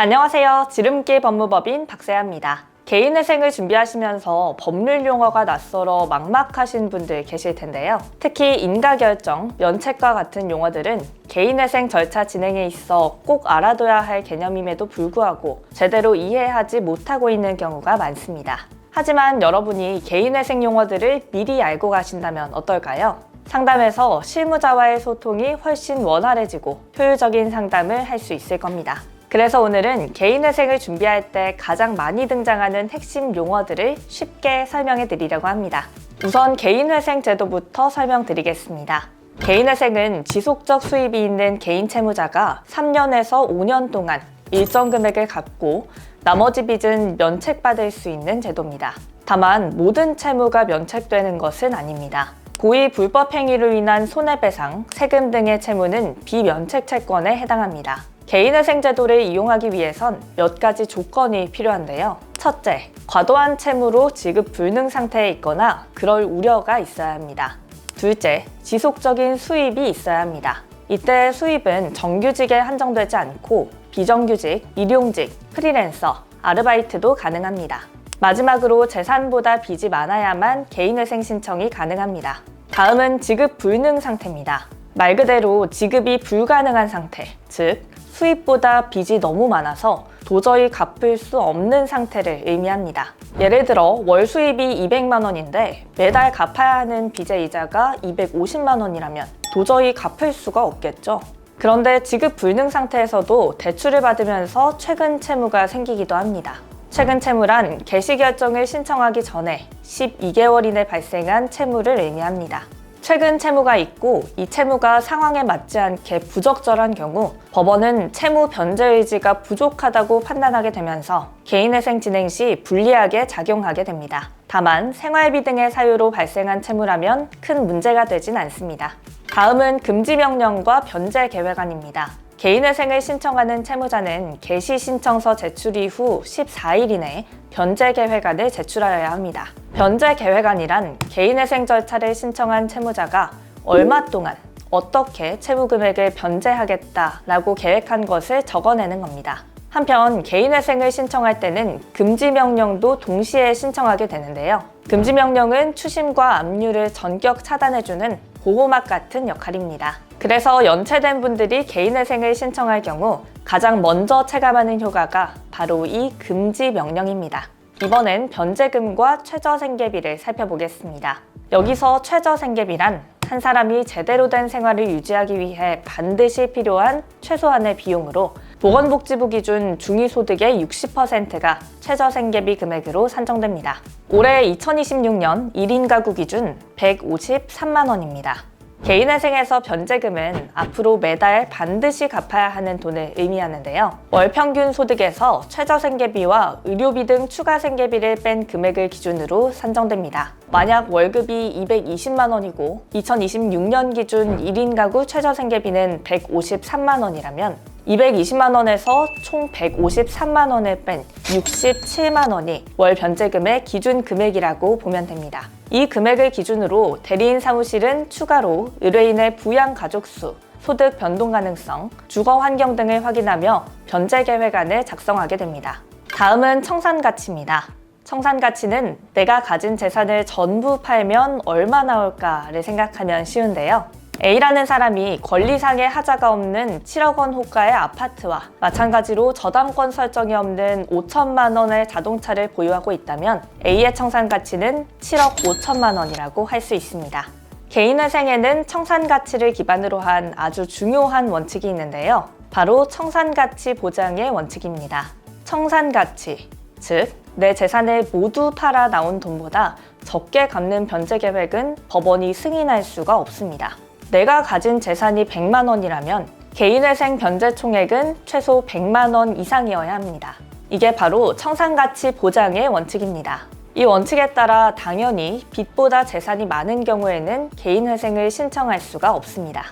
안녕하세요. 지름길 법무법인 박세아입니다. 개인회생을 준비하시면서 법률 용어가 낯설어 막막하신 분들 계실 텐데요. 특히 인가결정, 면책과 같은 용어들은 개인회생 절차 진행에 있어 꼭 알아둬야 할 개념임에도 불구하고 제대로 이해하지 못하고 있는 경우가 많습니다. 하지만 여러분이 개인회생 용어들을 미리 알고 가신다면 어떨까요? 상담에서 실무자와의 소통이 훨씬 원활해지고 효율적인 상담을 할 수 있을 겁니다. 그래서 오늘은 개인회생을 준비할 때 가장 많이 등장하는 핵심 용어들을 쉽게 설명해 드리려고 합니다. 우선 개인회생 제도부터 설명드리겠습니다. 개인회생은 지속적 수입이 있는 개인 채무자가 3년에서 5년 동안 일정 금액을 갚고 나머지 빚은 면책받을 수 있는 제도입니다. 다만 모든 채무가 면책되는 것은 아닙니다. 고의 불법 행위로 인한 손해배상, 세금 등의 채무는 비면책 채권에 해당합니다. 개인회생 제도를 이용하기 위해선 몇 가지 조건이 필요한데요. 첫째, 과도한 채무로 지급 불능 상태에 있거나 그럴 우려가 있어야 합니다. 둘째, 지속적인 수입이 있어야 합니다. 이때 수입은 정규직에 한정되지 않고 비정규직, 일용직, 프리랜서, 아르바이트도 가능합니다. 마지막으로 재산보다 빚이 많아야만 개인회생 신청이 가능합니다. 다음은 지급 불능 상태입니다. 말 그대로 지급이 불가능한 상태, 즉 수입보다 빚이 너무 많아서 도저히 갚을 수 없는 상태를 의미합니다. 예를 들어 월 수입이 200만 원인데 매달 갚아야 하는 빚의 이자가 250만 원이라면 도저히 갚을 수가 없겠죠. 그런데 지급 불능 상태에서도 대출을 받으면서 최근 채무가 생기기도 합니다. 최근 채무란 개시 결정을 신청하기 전에 12개월 이내 발생한 채무를 의미합니다. 최근 채무가 있고 이 채무가 상황에 맞지 않게 부적절한 경우 법원은 채무 변제 의지가 부족하다고 판단하게 되면서 개인회생 진행 시 불리하게 작용하게 됩니다. 다만 생활비 등의 사유로 발생한 채무라면 큰 문제가 되진 않습니다. 다음은 금지 명령과 변제 계획안입니다. 개인회생을 신청하는 채무자는 개시 신청서 제출 이후 14일 이내 변제 계획안을 제출하여야 합니다. 변제 계획안이란 개인회생 절차를 신청한 채무자가 얼마 동안 어떻게 채무 금액을 변제하겠다라고 계획한 것을 적어내는 겁니다. 한편 개인회생을 신청할 때는 금지 명령도 동시에 신청하게 되는데요. 금지 명령은 추심과 압류를 전격 차단해주는 보호막 같은 역할입니다. 그래서 연체된 분들이 개인회생을 신청할 경우 가장 먼저 체감하는 효과가 바로 이 금지 명령입니다. 이번엔 변제금과 최저생계비를 살펴보겠습니다. 여기서 최저생계비란 한 사람이 제대로 된 생활을 유지하기 위해 반드시 필요한 최소한의 비용으로 보건복지부 기준 중위소득의 60%가 최저생계비 금액으로 산정됩니다. 올해 2026년 1인 가구 기준 153만 원입니다. 개인회생에서 변제금은 앞으로 매달 반드시 갚아야 하는 돈을 의미하는데요. 월 평균 소득에서 최저생계비와 의료비 등 추가 생계비를 뺀 금액을 기준으로 산정됩니다. 만약 월급이 220만 원이고 2026년 기준 1인 가구 최저생계비는 153만 원이라면 220만 원에서 총 153만 원을 뺀 67만 원이 월 변제금의 기준 금액이라고 보면 됩니다. 이 금액을 기준으로 대리인 사무실은 추가로 의뢰인의 부양 가족 수, 소득 변동 가능성, 주거 환경 등을 확인하며 변제 계획안을 작성하게 됩니다. 다음은 청산 가치입니다. 청산 가치는 내가 가진 재산을 전부 팔면 얼마 나올까를 생각하면 쉬운데요. A라는 사람이 권리상의 하자가 없는 7억 원 호가의 아파트와 마찬가지로 저당권 설정이 없는 5천만 원의 자동차를 보유하고 있다면 A의 청산 가치는 7억 5천만 원이라고 할 수 있습니다. 개인회생에는 청산 가치를 기반으로 한 아주 중요한 원칙이 있는데요. 바로 청산 가치 보장의 원칙입니다. 청산 가치, 즉, 내 재산을 모두 팔아 나온 돈보다 적게 갚는 변제 계획은 법원이 승인할 수가 없습니다. 내가 가진 재산이 100만 원이라면 개인회생 변제 총액은 최소 100만 원 이상이어야 합니다. 이게 바로 청산가치 보장의 원칙입니다. 이 원칙에 따라 당연히 빚보다 재산이 많은 경우에는 개인회생을 신청할 수가 없습니다.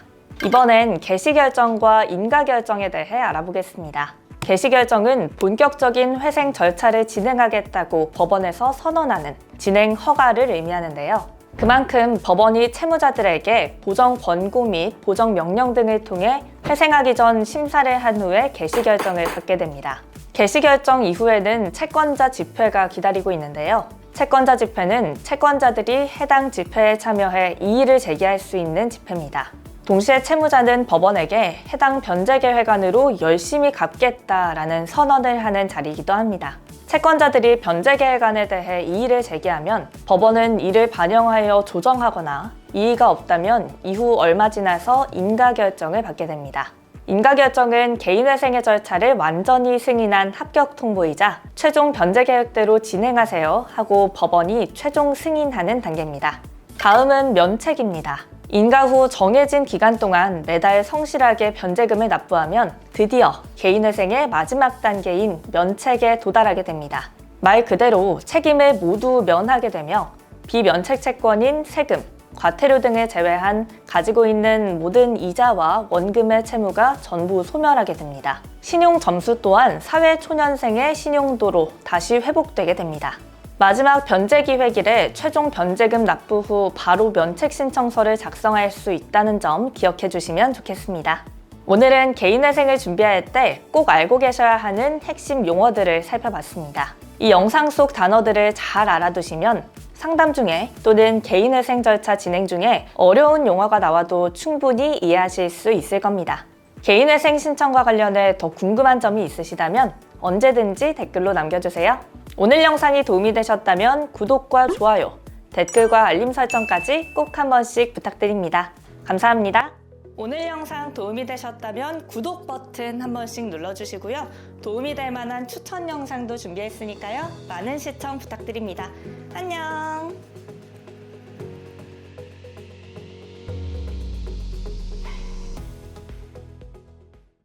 이번엔 개시결정과 인가결정에 대해 알아보겠습니다. 개시결정은 본격적인 회생 절차를 진행하겠다고 법원에서 선언하는 진행 허가를 의미하는데요. 그만큼 법원이 채무자들에게 보정 권고 및 보정 명령 등을 통해 회생하기 전 심사를 한 후에 개시 결정을 받게 됩니다. 개시 결정 이후에는 채권자 집회가 기다리고 있는데요. 채권자 집회는 채권자들이 해당 집회에 참여해 이의를 제기할 수 있는 집회입니다. 동시에 채무자는 법원에게 해당 변제계획안으로 열심히 갚겠다라는 선언을 하는 자리이기도 합니다. 채권자들이 변제 계획안에 대해 이의를 제기하면 법원은 이를 반영하여 조정하거나 이의가 없다면 이후 얼마 지나서 인가 결정을 받게 됩니다. 인가 결정은 개인회생의 절차를 완전히 승인한 합격 통보이자 최종 변제 계획대로 진행하세요 하고 법원이 최종 승인하는 단계입니다. 다음은 면책입니다. 인가 후 정해진 기간 동안 매달 성실하게 변제금을 납부하면 드디어 개인회생의 마지막 단계인 면책에 도달하게 됩니다. 말 그대로 책임을 모두 면하게 되며 비면책 채권인 세금, 과태료 등을 제외한 가지고 있는 모든 이자와 원금의 채무가 전부 소멸하게 됩니다. 신용 점수 또한 사회 초년생의 신용도로 다시 회복되게 됩니다. 마지막 변제 기획일에 최종 변제금 납부 후 바로 면책 신청서를 작성할 수 있다는 점 기억해 주시면 좋겠습니다. 오늘은 개인회생을 준비할 때 꼭 알고 계셔야 하는 핵심 용어들을 살펴봤습니다. 이 영상 속 단어들을 잘 알아두시면 상담 중에 또는 개인회생 절차 진행 중에 어려운 용어가 나와도 충분히 이해하실 수 있을 겁니다. 개인회생 신청과 관련해 더 궁금한 점이 있으시다면 언제든지 댓글로 남겨주세요. 오늘 영상이 도움이 되셨다면 구독과 좋아요, 댓글과 알림 설정까지 꼭 한 번씩 부탁드립니다. 감사합니다. 오늘 영상 도움이 되셨다면 구독 버튼 한 번씩 눌러주시고요. 도움이 될 만한 추천 영상도 준비했으니까요. 많은 시청 부탁드립니다. 안녕!